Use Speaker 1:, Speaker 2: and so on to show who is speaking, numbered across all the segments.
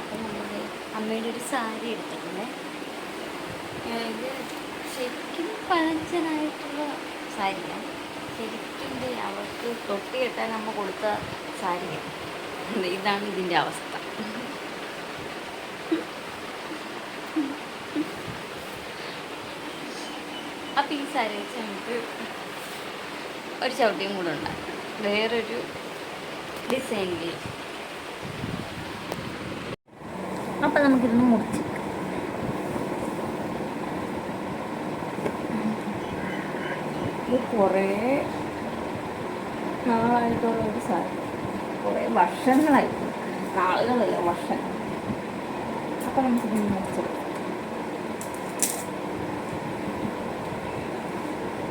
Speaker 1: അപ്പം നമ്മൾ അമ്മയുടെ ഒരു സാരി എടുത്തിട്ടുണ്ട്. ഇത് ശരിക്കും പഴഞ്ചനായിട്ടുള്ള സാരിയാണ് ശരിക്കും അവർക്ക് തൊട്ടി കെട്ടാൻ അമ്മ കൊടുത്ത സാരിയാണ് ഇതാണ് ഇതിന്റെ അവസ്ഥ. അപ്പം ഈ സാരി വെച്ച് നമുക്ക് ഒരു ചവിട്ടിയും കൂടെ ഉണ്ടാക്കാം. വേറൊരു ഡിസൈനിൽ അപ്പം നമുക്കിതൊന്ന് മുറിച്ച് ഇത് കുറേ നാളായിട്ടുള്ള ഒരു സാധനം. കുറേ വർഷങ്ങളായി. നാളുകളല്ല വർഷം. അപ്പം നമുക്കിത് മുറിച്ചെടുക്കാം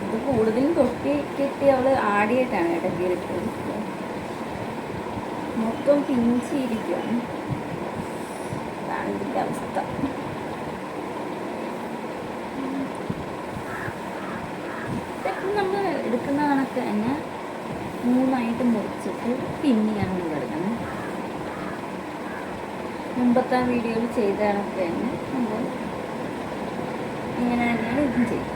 Speaker 1: ഇത് കൂടുതലും തൊട്ടി കെട്ടി അവൾ ആടിയിട്ടാണ് കീറിട്ടത് മൊത്തം പിഞ്ചിയിരിക്കുകയാണ് അതാണ് അവസ്ഥ നമ്മൾ എടുക്കുന്ന കണക്ക് തന്നെ മൂന്നായിട്ട് മുറിച്ചിട്ട് പിന്നെയാണ് എടുക്കുന്നത്. മുമ്പത്തെ വീഡിയോയിൽ ചെയ്ത കണക്ക് തന്നെ നമ്മൾ ഇങ്ങനെ തന്നെയാണ് ഇതും ചെയ്യുന്നത്.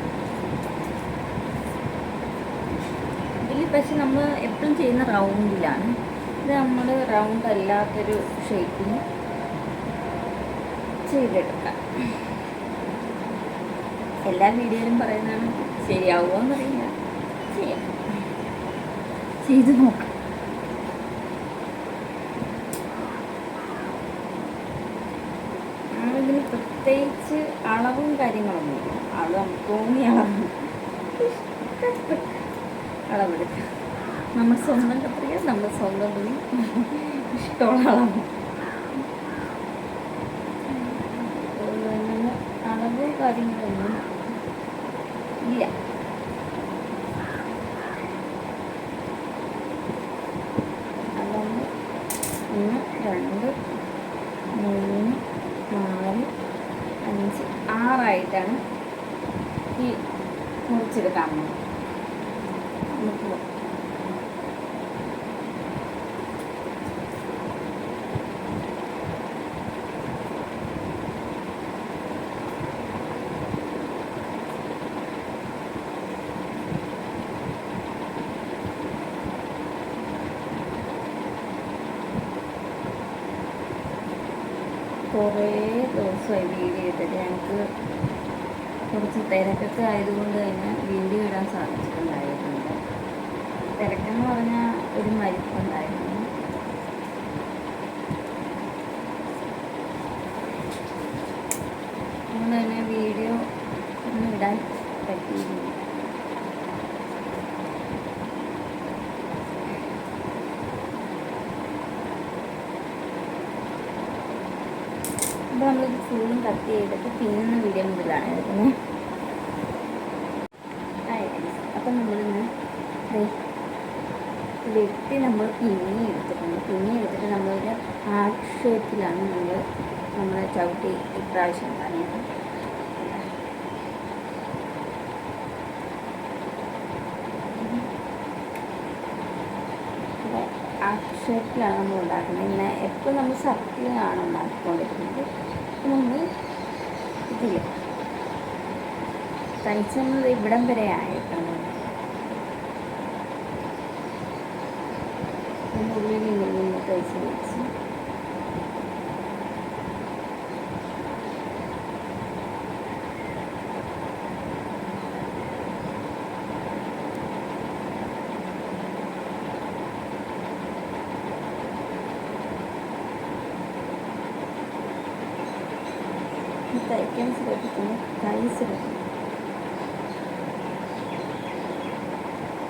Speaker 1: ഇതിൽ പക്ഷെ നമ്മൾ എപ്പോഴും ചെയ്യുന്ന റൗണ്ടിലാണ്. ഇത് നമ്മൾ റൗണ്ട് അല്ലാത്തൊരു ഷേപ്പിന് ചെയ്തെടുക്കാം എല്ലാ വീഡിയോയിലും പറയുന്നതാണ് ശരിയാവുമോ എന്നറിയില്ല. ചെയ്യാം. ചെയ്ത് നോക്കാം. പ്രത്യേകിച്ച് അളവും കാര്യങ്ങളൊന്നുമില്ല അത് നമുക്ക് തോന്നിയ അളവ്. അളവെടുക്കാം. നമ്മൾ സ്വന്തം കത്രിക നമ്മൾ സ്വന്തം തുണി. ഇഷ്ടമുള്ള അളവ് അങ്ങനെ അളവ് കാര്യങ്ങളൊന്നും ഇല്ല. അതുകൊണ്ട് ഒന്ന് രണ്ട് മൂന്ന് നാല് അഞ്ച് ആറായിട്ടാണ് ഈ മുറിച്ചെടുക്കാൻ നമുക്ക് കുറേ ദിവസമായി വീഡിയോ ഇട്ടിട്ട് ഞങ്ങൾക്ക് കുറച്ച് തിരക്കൊക്കെ ആയതുകൊണ്ട് തന്നെ വീഡിയോ ഇടാൻ സാധിച്ചിട്ടുണ്ടായിരുന്നില്ല തിരക്കെന്ന് പറഞ്ഞാൽ ഒരു മരിപ്പുണ്ടായിരുന്നു അതുകൊണ്ട് തന്നെ വീഡിയോ ഒന്നും ഇടാൻ പറ്റിയില്ല അപ്പോൾ നമ്മളിത് ഫുള്ളും കട്ട് ചെയ്തിട്ട് പിന്നുന്ന വീഡിയോ മുതലാണ് എടുക്കുന്നത്. അപ്പം നമ്മളിന്ന് വെട്ടി നമ്മൾ പിന്നി എടുത്തിട്ടുണ്ട്. പിന്നി എടുത്തിട്ട് നമ്മളൊരു ഹാർട്ട് ഷേപ്പിലാണ് നമ്മൾ നമ്മളെ ചവിട്ടി ഇപ്രാവശ്യം ഹാർട്ട് ഷേപ്പിലാണ് നമ്മൾ ഉണ്ടാക്കുന്നത്. പിന്നെ എപ്പോഴും നമ്മൾ സർക്കിളിലാണ് ഉണ്ടാക്കിക്കൊണ്ടിരിക്കുന്നത്. നമ്മൾ ഇതിൽ തയ്ച്ചത് ഇവിടം വരെ ആയിട്ടാണ്. ഉള്ളിൽ ഇങ്ങനെ തയ്ച്ച് വെച്ച് തയ്ക്കാൻ ശ്രദ്ധിക്കുന്നു കൈ ശ്രദ്ധിക്കുന്നു.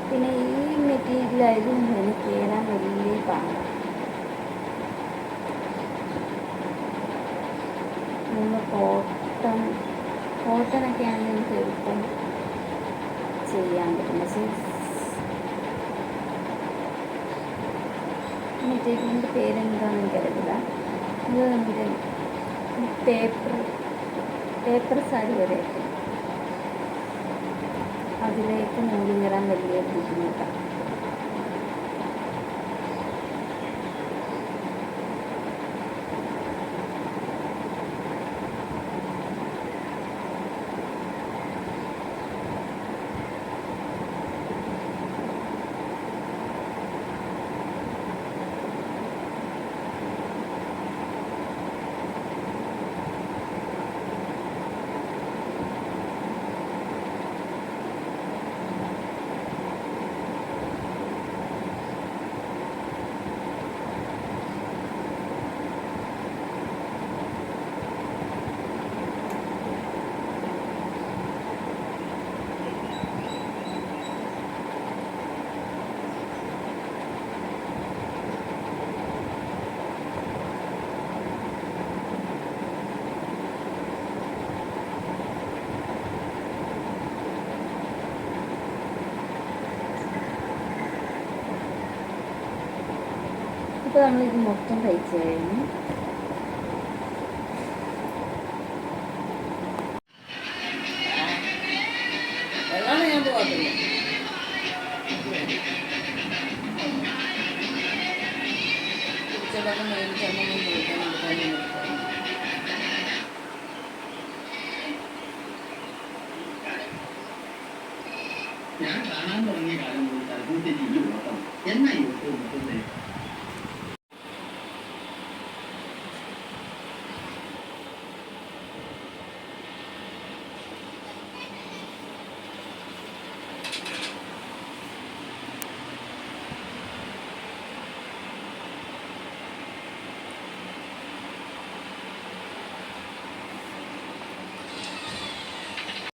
Speaker 1: പിന്നെ ഈ മെറ്റീരിയലായാലും എനിക്ക് കയറാൻ വലിയ പാടാണ് നമ്മൾ കോട്ടൺ കോട്ടണൊക്കെ ആണ് എളുപ്പം ചെയ്യാൻ പറ്റും. പക്ഷേ മെറ്റീരിയലിന്റെ പേരെന്താണെന്ന് എനിക്കറിയില്ല ഇത് നമ്മുടെ പേപ്പർ പേപ്പർ സാരി വരെ. അതിലേക്ക് നൂലിങ്ങരാൻ വലിയ ബുദ്ധിമുട്ടാണ്.
Speaker 2: ഇപ്പോൾ നമ്മളിത് മൊത്തം കഴിച്ചു കഴിഞ്ഞു
Speaker 1: വെള്ളമാണ് ഞാൻ പോകാത്തില്ല ഉച്ചക്കൊക്കെ മേടിച്ചൊന്നും ചോദിക്കാൻ കൊടുക്കാനും
Speaker 3: ഞാൻ കാണാൻ തുടങ്ങിയ കാലം മുതൽ തലപ്പൂത്തി ഈ ഓട്ടം എന്നാ ഈ ഓട്ടം നോക്കുന്നത്